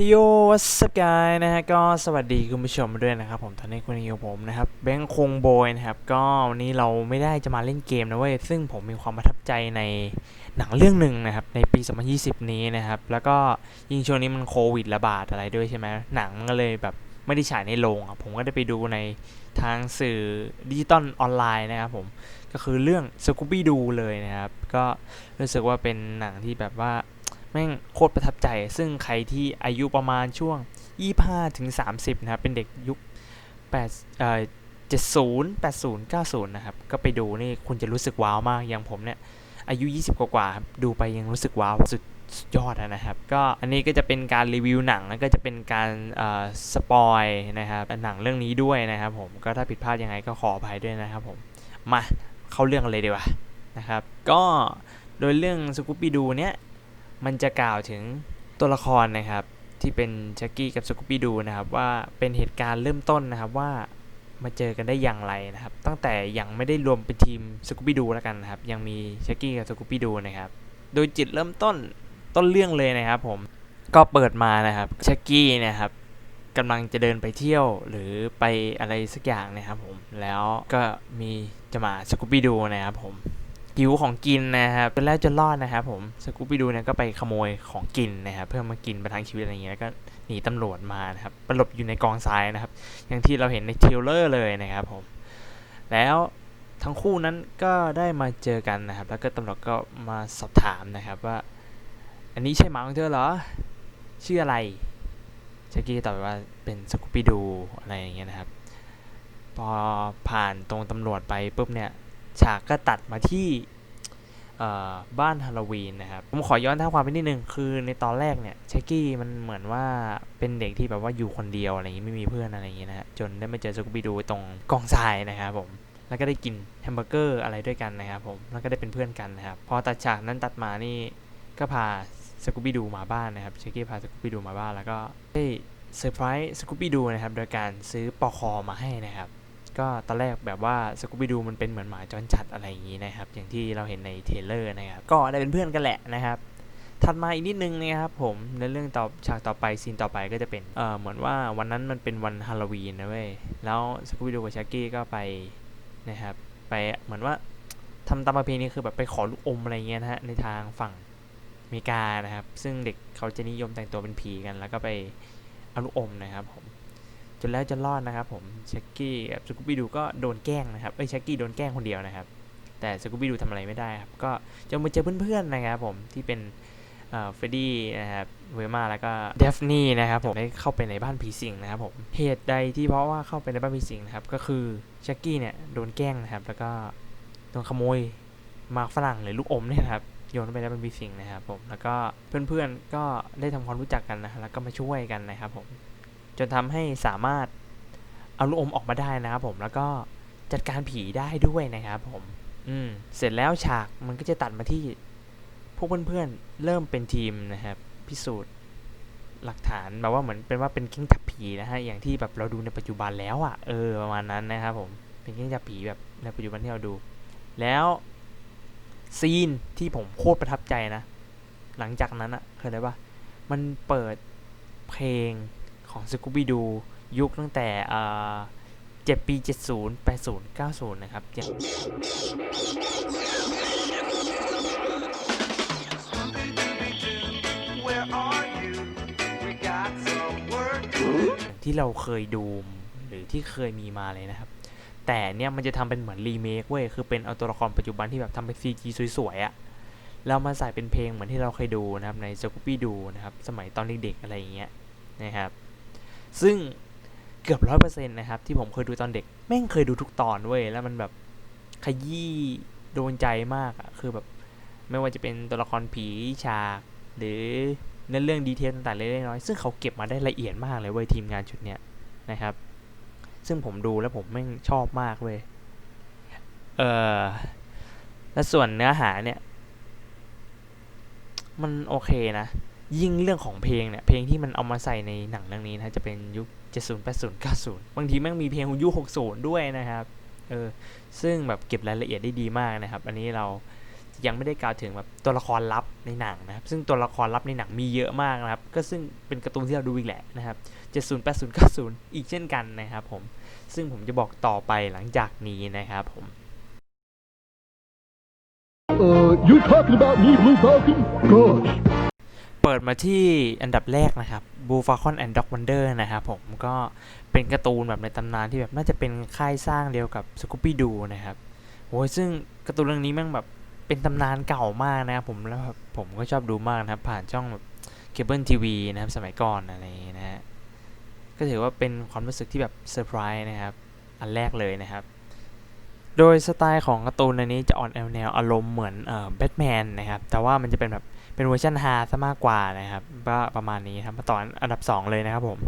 พี่โยวัสกายนะฮะก็สวัสดีคุณผู้ชมด้วยนะครับผมตอนนี้คุณอยู่ผมนะครับแบงค์คงโบยนะครับก็วันนี้เราไม่ได้จะมาเล่นเกมนะเว้ยซึ่งผมมีความประทับใจในหนังเรื่องหนึ่งนะครับในปี 2020 นี้นะครับแล้วก็ยิ่งช่วงนี้มันโควิดระบาดอะไรด้วยใช่ไหมหนังก็เลยแบบไม่ได้ฉายในโรงอะผมก็ได้ไปดูในทางสื่อดิจิตอลออนไลน์นะครับผมก็คือเรื่อง Scooby Doo เลยนะครับก็รู้สึกว่าเป็นหนังที่แบบว่า แม่งโคตรประทับใจ ซึ่งใครที่อายุประมาณช่วง 25ถึง30 นะครับ เป็นเด็กยุค8เอ่อ70 80 90 นะครับ ก็ไปดูนี่คุณจะรู้สึกว้าวมาก อย่างผมเนี่ย อายุ 20 กว่าๆดูไปยังรู้สึกว้าวสุดยอดนะครับ ก็อันนี้ก็จะเป็นการรีวิวหนังแล้วก็จะเป็นการสปอยนะครับหนังเรื่องนี้ด้วยนะครับผมก็ถ้าผิดพลาดยังไงก็ขออภัยด้วยนะครับผม มาเข้าเรื่องเลยดีกว่านะครับ ก็โดยเรื่องสกูปปี้ดูเนี่ย มันจะกล่าวถึงตัวละครนะครับ ที่เป็นชักกี้กับสกูปปี้ดูนะครับว่าเป็นเหตุการณ์เริ่มต้นนะครับว่ามาเจอกันได้อย่างไรนะครับ ตั้งแต่ยังไม่ได้รวมเป็นทีมสกูปปี้ดูแล้วกันนะครับ ยังมีชักกี้กับสกูปปี้ดูนะครับ โดยจิตเริ่มต้นต้นเรื่องเลยนะครับผมก็เปิดมานะครับชักกี้นะครับกำลังจะเดินไปเที่ยวหรือไปอะไรสักอย่างนะครับผมแล้วก็มีจะมาสกูปปี้ดูนะครับผม หิวของกินนะครับจนแล้วจนรอดนะครับผมสกูปิดูเนี่ยก็ไปขโมยของกินนะครับเพื่อมากินประทังชีวิตอะไรอย่างเงี้ยแล้วก็หนีตำรวจมานะครับไปหลบอยู่ในกองทรายนะครับ อย่างที่เราเห็นในเทเลอร์เลยนะครับผมแล้วทั้งคู่นั้นก็ได้มาเจอกันนะครับ แล้วก็ตำรวจก็มาสอบถามนะครับว่า อันนี้ใช่หมาของเธอเหรอชื่ออะไรชักกี้ตอบไปว่าเป็นสกูปปี้ดูอะไรอย่างเงี้ยนะครับ พอผ่านตรงตำรวจไปปุ๊บเนี่ย ฉากก็ตัดมาที่บ้านฮาโลวีนนะครับ ผมขอย้อนท้าความไปนิดนึง คือในตอนแรกเนี่ยเชคกี้มันเหมือนว่าเป็นเด็กที่แบบว่าอยู่คนเดียวอะไรอย่างงี้ไม่มีเพื่อนอะไรอย่างงี้นะฮะจนได้มาเจอสกูบิดูตรงกองทรายนะครับผมแล้วก็ได้กินแฮมเบอร์เกอร์อะไรด้วยกันนะครับผมแล้วก็ได้เป็นเพื่อนกันนะครับพอตัดฉากนั้นตัดมานี่ก็พาสกูบิดูมาบ้านนะครับเชคกี้พาสกูบิดูมาบ้านแล้วก็ได้เซอร์ไพรส์สกูบิดูนะครับโดยการซื้อปอคอมาให้นะครับ ก็ตอนแรกแบบว่าสกูบิดูมันเป็นเหมือนหมาจรจัดอะไรอย่างนี้นะครับ อย่างที่เราเห็นในเทเลอร์นะครับ ก็ได้เป็นเพื่อนกันแหละนะครับถัดมาอีกนิดนึงนะครับผมในเรื่องต่อฉากต่อไปซีนต่อไปก็จะเป็นเออเหมือนว่าวันนั้นมันเป็นวันฮาโลวีนนะเว้ยแล้วสกูบิดูกับชักกี้ก็ไปนะครับไปเหมือนว่าทำตามประเพณีคือแบบไปขอลูกอมอะไรเงี้ยนะฮะในทางฝั่งอเมริกานะครับ ซึ่งเด็กเขาจะนิยมแต่งตัวเป็นผีกัน แล้วก็ไปเอาลูกอมนะครับผม นแล้วจนรอดนะครับผมชคกี้กับสกูบี้ดูก็โดนแกล้งนะครับเอ้ยชคกี้โดนแกล้งคนเดียวนะครับ แต่สกูบี้ดูทำอะไรไม่ได้ครับก็จะมาเจอเพื่อนๆนะครับผมที่เป็นเฟรดดี้นะครับเวมาแล้วก็เดฟนี่นะครับผมได้เข้าไปในบ้านผีสิงนะครับผมเหตุใดที่เพราะว่าเข้าไปในบ้านผีสิงนะครับก็คือชคกี้เนี่ยโดนแกล้งนะครับแล้วก็โดนขโมยมาฝรั่งหรือลูกอมเนี่ยนะครับโยนไปในบ้านผีสิงนะครับผมแล้วก็เพื่อนๆก็ได้ทำความรู้จักกันนะแล้วก็มาช่วยกันนะครับผม จนทำให้สามารถเอาลูกอมออกมาได้นะครับผมแล้วก็จัดการผีได้ด้วยนะครับผม อืม เสร็จแล้วฉากมันก็จะตัดมาที่พวกเพื่อนๆเริ่มเป็นทีมนะครับ พิสูจน์หลักฐานแบบว่าเหมือนเป็นว่าเป็นกิ้งจับผีนะฮะอย่างที่แบบเราดูในปัจจุบันแล้วอะ่ะเออประมาณนั้นนะครับผมเป็นกิ้งจับผีแบบในปัจจุบันที่เราดู แล้วซีนที่ผมโคตรประทับใจนะ หลังจากนั้นอะ่ะเคยได้ปะมันเปิดเพลง ของ Scooby Doo ยุคตั้งแต่เจ็ดปี 70 80 90 นะครับเจ็ด Where are you? We got some work to do. ที่เราเคยดูหรือที่เคยมีมาเลยนะครับ แต่เนี่ยมันจะทำเป็นเหมือนรีเมคเว้ย คือเป็นเอาตัวละครปัจจุบันที่แบบทำเป็น CG สวยๆอะแล้วมาใส่เป็นเพลงเหมือนที่เราเคยดูนะครับใน Scooby Doo นะครับ สมัยตอนเด็กๆอะไรอย่างเงี้ยนะครับ ซึ่งเกือบร้อยเปอร์เซ็นต์นะครับ ที่ผมเคยดูตอนเด็ก แม่งเคยดูทุกตอนเว้ย แล้วมันแบบขยี้โดนใจมากอะคือแบบไม่ว่าจะเป็นตัวละครผีฉาก หรือเนื้อเรื่องดีเทลต่างๆเล็กๆน้อยซึ่งเขาเก็บมาได้ละเอียดมากเลยเว้ยทีมงานชุดเนี้ยนะครับ ซึ่งผมดูแล้วผมแม่งชอบมากเว้ยเออและส่วนเนื้อหาเนี่ย มันโอเคนะ ยิ่งเรื่องของเพลงเนี่ย เพลงที่มันเอามาใส่ในหนังเรื่องนี้นะจะเป็นยุค 70 80 90 บางทีแม่งมีเพลงของยุค 60 ด้วยนะครับ เออ ซึ่งแบบเก็บรายละเอียดได้ดีมากนะครับ อันนี้เรายังไม่ได้กล่าวถึงแบบตัวละครลับในหนังนะครับ ซึ่งตัวละครลับในหนังมีเยอะมากนะครับ ก็ซึ่งเป็นการ์ตูนที่เราดูอีกแหละนะครับ 70 80 90 อีกเช่นกันนะครับผม ซึ่งผมจะบอกต่อไปหลังจากนี้นะครับผม Uh, you're talking about me, Blue Falcon? Gosh. เปิดมาที่อันดับแรกนะครับ Blue Falcon and Dog Wonder นะครับผมก็เป็นการ์ตูนแบบในตำนานที่แบบน่าจะเป็นค่ายสร้างเดียวกับ Scooby Doo นะครับโอ้ยซึ่งการ์ตูนเรื่องนี้แม่งแบบเป็นตำนานเก่ามากนะครับผมแล้วแบบผมก็ชอบดูมากนะครับ ผ่านช่องแบบเคเบิลทีวีนะครับสมัยก่อนอะไรนะฮะก็ถือว่าเป็นความรู้สึกที่แบบเซอร์ไพรส์นะครับ อันแรกเลยนะครับ โดยสไตล์ของการ์ตูนอันนี้จะออนแนวแนวอารมณ์เหมือนเอ่อแบทแมนนะครับ แต่ว่ามันจะเป็นแบบ เป็นเวอร์ชันฮาซะมากกว่านะครับก็ประมาณนี้ครับมาต่ออันดับ 2 เลยนะครับผม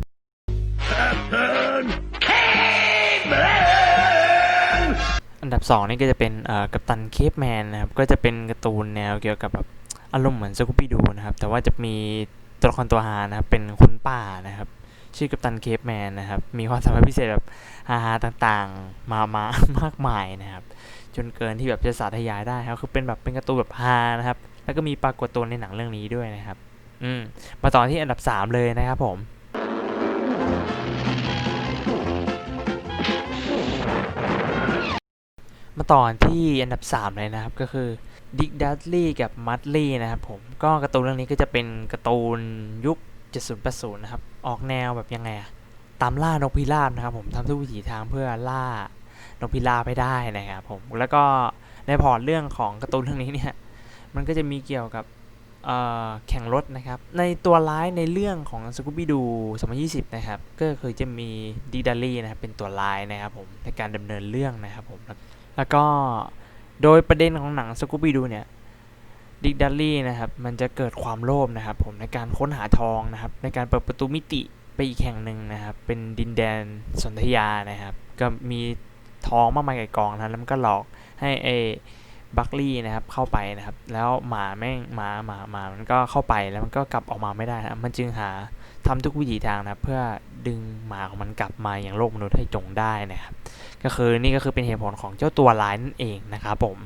อันดับ 2 นี่ก็จะเป็นกัปตันเคปแมนนะครับก็จะเป็นการ์ตูนแนวเกี่ยวกับแบบอารมณ์เหมือนสกูปี้ดูนะครับแต่ว่าจะมีตัวละครตัวฮานะครับเป็นคนป่านะครับชื่อกัปตันเคปแมนนะครับ มีความสามารถพิเศษแบบฮาๆต่างๆ มามามากมายนะครับ จนเกินที่แบบจะสาธยายได้ครับ คือเป็นแบบเป็นการ์ตูนแบบฮานะครับ แล้วก็มีปรากฏตัวในหนังเรื่องนี้ด้วยนะครับ อืม มาต่อที่อันดับ 3 เลยนะครับผมมาต่อที่อันดับ 3 เลยนะครับ ก็คือดิกดัตลี่กับมัดลี่นะครับผมก็การ์ตูนเรื่องนี้ก็จะเป็นการ์ตูนยุค 70-80 นะครับ ออกแนวแบบยังไงอะตามล่านกพิราบนะครับผมทำทุกวิถีทางเพื่อล่านกพิราบให้ได้นะครับผมแล้วก็ในพอร์ตเรื่องของการ์ตูนเรื่องนี้เนี่ย มันก็จะมีเกี่ยวกับแข่งรถนะครับ ในตัวร้ายในเรื่องของ Scooby Doo 2020 นะครับ ก็คือจะมีดีดัลลี่นะครับ เป็นตัวร้ายนะครับผม ในการดำเนินเรื่องนะครับผม แล้วก็โดยประเด็นของหนัง Scooby Doo เนี่ยดิกดัลลี่นะครับ มันจะเกิดความโลภนะครับผมในการค้นหาทองนะครับ ในการเปิดประตูมิติไปอีกแห่งหนึ่งนะครับ เป็นดินแดนสนธยานะครับ ก็มีทองมากมายไก่กองนะแล้วมันก็หลอกให้ไอ บัคลี่นะครับเข้าไปนะครับ แล้วหมาแม่งหมาหมาหมามันก็เข้าไปแล้วมันก็กลับออกมาไม่ได้นะมันจึงหาทำทุกวิถีทางนะเพื่อดึงหมาของมันกลับมาอย่างโลกมนุษย์ให้จงได้นะครับ ก็คือนี่ก็คือเป็นเหตุผลของเจ้าตัวร้ายนั่นเองนะครับผม